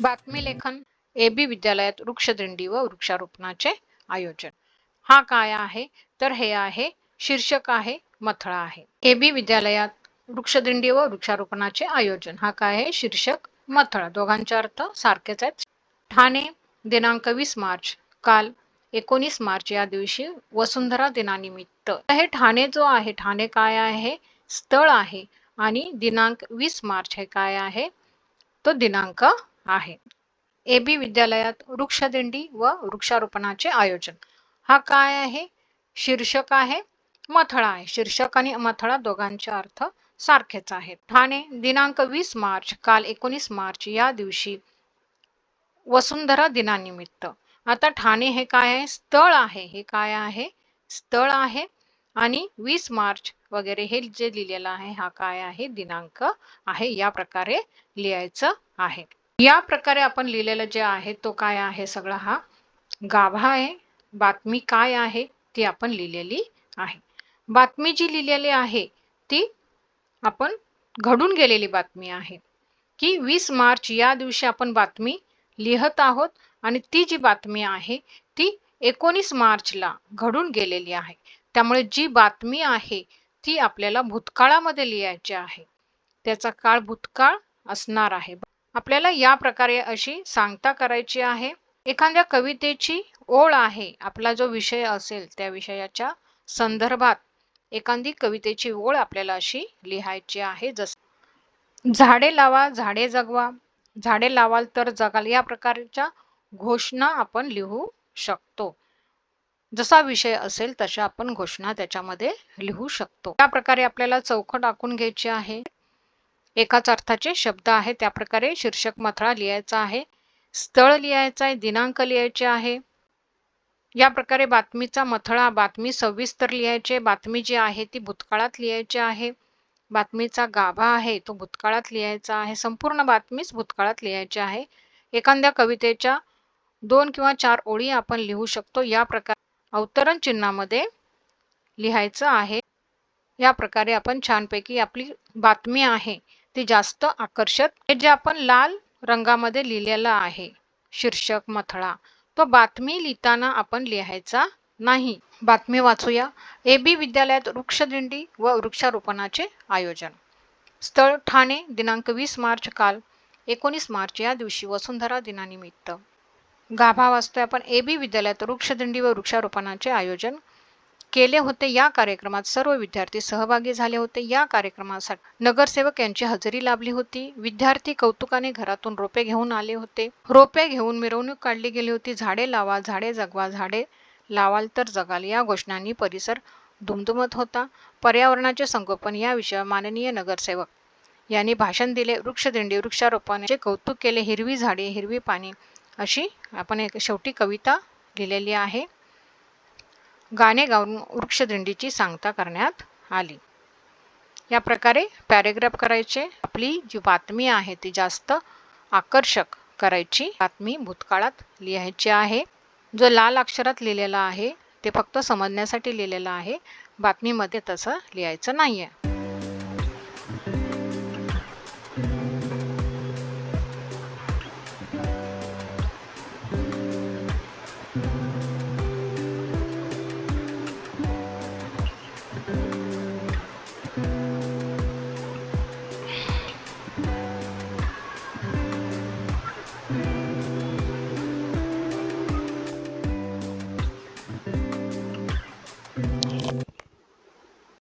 बातमी लेखन A B विद्यालयात वृक्षदिंडी व वृक्षारोपणाचे आयोजन. हा काय आहे? तर हे आहे शीर्षक आहे मथळा आहे. ए बी विद्यालयात वृक्षदिंडी व वृक्षारोपणाचे आयोजन. हा काय आहे? शीर्षक मथळा. दोघांचे अर्थ सारखेच आहेत. ठाणे दिनांक वीस मार्च. काल एकोणीस मार्च या दिवशी वसुंधरा दिनानिमित्त. हे ठाणे जो आहे ठाणे काय आहे? स्थळ आहे. आणि दिनांक वीस मार्च हे काय आहे? तो दिनांक आहे. ए बी विद्यालयात वृक्षदिंडी व वृक्षारोपणाचे आयोजन. हा काय आहे? शीर्षक आहे मथळा आहे. शीर्षक आणि मथळा दोघांचे अर्थ सारखेच आहेत. ठाणे दिनांक वीस मार्च काल एकोणीस मार्च या दिवशी वसुंधरा दिनानिमित्त. आता ठाणे हे काय आहे? स्थळ आहे. हे काय आहे? स्थळ आहे. आणि वीस मार्च वगैरे हे जे लिहिलेलं आहे हा काय आहे? दिनांक आहे या प्रकारे लिहायचं आहे. या प्रकारे आपण लिहिलेलं जे आहे तो काय आहे सगळा हा गाभा आहे. बातमी काय आहे ती आपण लिहिलेली आहे. बातमी जी लिहिलेली आहे ती आपण घडून गेलेली बातमी आहे. की वीस मार्च या दिवशी आपण बातमी लिहत आहोत आणि ती जी बातमी आहे ती एकोणीस मार्चला घडून गेलेली आहे. त्यामुळे जी बातमी आहे ती आपल्याला भूतकाळामध्ये लिहायची आहे. त्याचा काळ भूतकाळ असणार आहे. आपल्याला या प्रकारे अशी सांगता करायची आहे. एखाद्या कवितेची ओळ आहे आपला जो विषय असेल त्या विषयाच्या संदर्भात एखादी कवितेची ओळ आपल्याला अशी लिहायची आहे. जस झाडे लावा झाडे जगवा झाडे लावाल तर जगाल या प्रकारच्या घोषणा आपण लिहू शकतो. जसा विषय असेल तशा आपण घोषणा त्याच्यामध्ये लिहू शकतो. त्या प्रकारे आपल्याला चौकट आखून घ्यायची आहे. एकाच अर्थाचे शब्द आहे. त्या प्रकारे शीर्षक मथळा लिहायचा आहे. स्थळ लिहायचं आहे. दिनांक लिहायचे आहे. या प्रकारे बातमीचा मथळा बातमी सविस्तर लिहायचे बातमी जी आहे ती भूतकाळात लिहायची आहे. बातमीचा गाभा आहे तो भूतकाळात लिहायचा आहे. संपूर्ण बातमीच भूतकाळात लिहायची आहे. एखाद्या कवितेच्या दोन किंवा चार ओळी आपण लिहू शकतो. या प्रकारे अवतरण चिन्हामध्ये लिहायचं आहे. या प्रकारे आपण छानपैकी आपली बातमी आहे. ते जास्त आकर्षक हे जे आपण लाल रंगामध्ये लिहिलेलं आहे शीर्षक मथळा तो बातमी लिहिताना आपण लिहायचा नाही. बातमी वाचूया. ए बी विद्यालयात वृक्षदिंडी व वृक्षारोपणाचे आयोजन. स्थळ ठाणे दिनांक वीस मार्च काल एकोणीस मार्च या दिवशी वसुंधरा दिनानिमित्त. गाभा वाचतोय आपण. ए बी विद्यालयात वृक्षदिंडी व वृक्षारोपणाचे आयोजन केले होते या कार्यक्रमात सर्व विद्यार्थी सहभागी झाले होते. या कार्यक्रमासाठी नगरसेवक यांची हजेरी लाभली होती. विद्यार्थी कौतुकाने घरातून रोपे घेऊन आले होते. रोपे घेऊन मिरवणूक काढली गेली होती. झाडे लावा झाडे जगवा झाडे लावाल तर जगाल या घोषणांनी परिसर दुमदुमत होता. पर्यावरणाचे संगोपन या विषयावर माननीय नगरसेवक यांनी भाषण दिले. वृक्षदिंडी वृक्षारोपणाचे कौतुक केले. हिरवी झाडे हिरवी पाणी अशी आपण एक शेवटी कविता लिहिलेली आहे. गाणे गाऊन वृक्षदिंडीची सांगता करण्यात आली. या प्रकारे पॅरेग्राफ करायचे. आपली जी बातमी आहे ती जास्त आकर्षक करायची बातमी भूतकाळात लिहायची आहे. जो लाल अक्षरात लिहिलेला आहे ते फक्त समजण्यासाठी लिहिलेलं आहे. बातमीमध्ये तसं लिहायचं नाही आहे